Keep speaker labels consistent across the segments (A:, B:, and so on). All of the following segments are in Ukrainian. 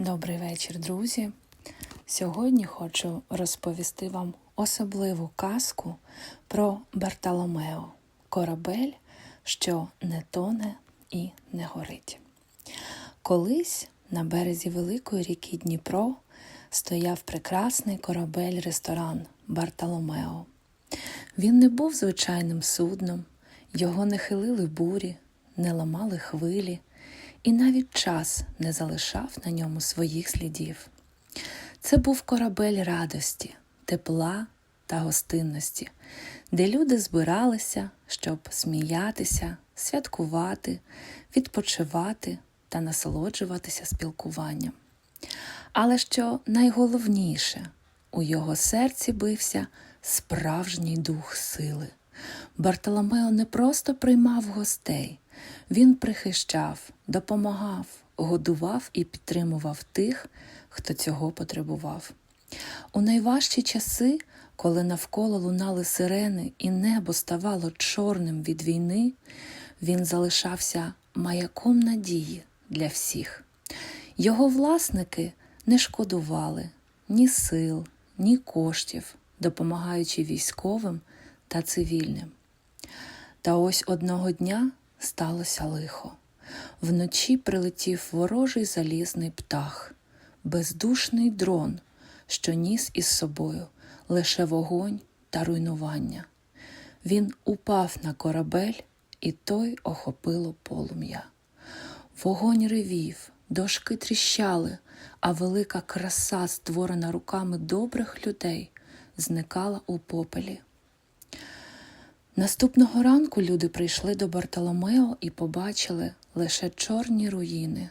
A: Добрий вечір, друзі. Сьогодні хочу розповісти вам особливу казку про Бартоломео корабель, що не тоне і не горить. Колись на березі великої ріки Дніпро стояв прекрасний корабель-ресторан Бартоломео. Він не був звичайним судном, його не хилили бурі, не ламали хвилі, і навіть час не залишав на ньому своїх слідів. Це був корабель радості, тепла та гостинності, де люди збиралися, щоб сміятися, святкувати, відпочивати та насолоджуватися спілкуванням. Але що найголовніше, у його серці бився справжній дух сили. Бартоломео не просто приймав гостей, він прихищав, допомагав, годував і підтримував тих, хто цього потребував. У найважчі часи, коли навколо лунали сирени і небо ставало чорним від війни, він залишався маяком надії для всіх. Його власники не шкодували ні сил, ні коштів, допомагаючи військовим та цивільним. Та ось одного дня сталося лихо. Вночі прилетів ворожий залізний птах, бездушний дрон, що ніс із собою лише вогонь та руйнування. Він упав на корабель, і той охопило полум'я. Вогонь ревів, дошки тріщали, а велика краса, створена руками добрих людей, зникала у попелі. Наступного ранку люди прийшли до Бартоломео і побачили лише чорні руїни.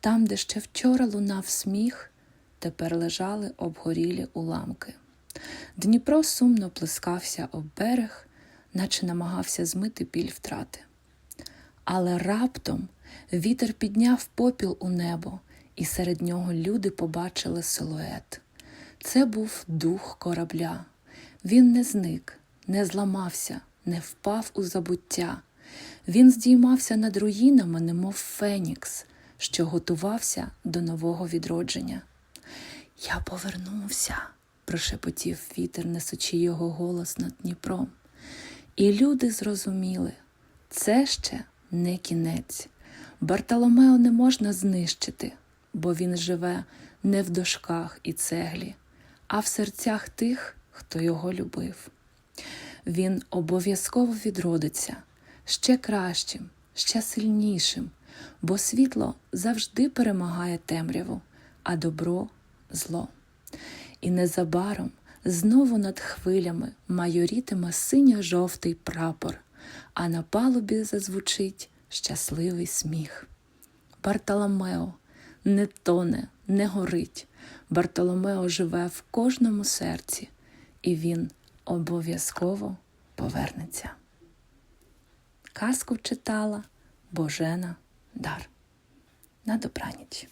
A: Там, де ще вчора лунав сміх, тепер лежали обгорілі уламки. Дніпро сумно плескався об берег, наче намагався змити біль втрати. Але раптом вітер підняв попіл у небо, і серед нього люди побачили силует. Це був дух корабля. Він не зник, не зламався, не впав у забуття. Він здіймався над руїнами, немов Фенікс, що готувався до нового відродження. Я повернувся, прошепотів вітер, несучи його голос над Дніпром. І люди зрозуміли, це ще не кінець. Бартоломео не можна знищити, бо він живе не в дошках і цеглі, а в серцях тих, хто його любив. Він обов'язково відродиться ще кращим, ще сильнішим, бо світло завжди перемагає темряву, а добро зло. І незабаром знову над хвилями майорітиме синьо-жовтий прапор, а на палубі зазвучить щасливий сміх. Бартоломео не тоне, не горить. Бартоломео живе в кожному серці, і він обов'язково повернеться. Казку читала Божена Дар. На добраніч.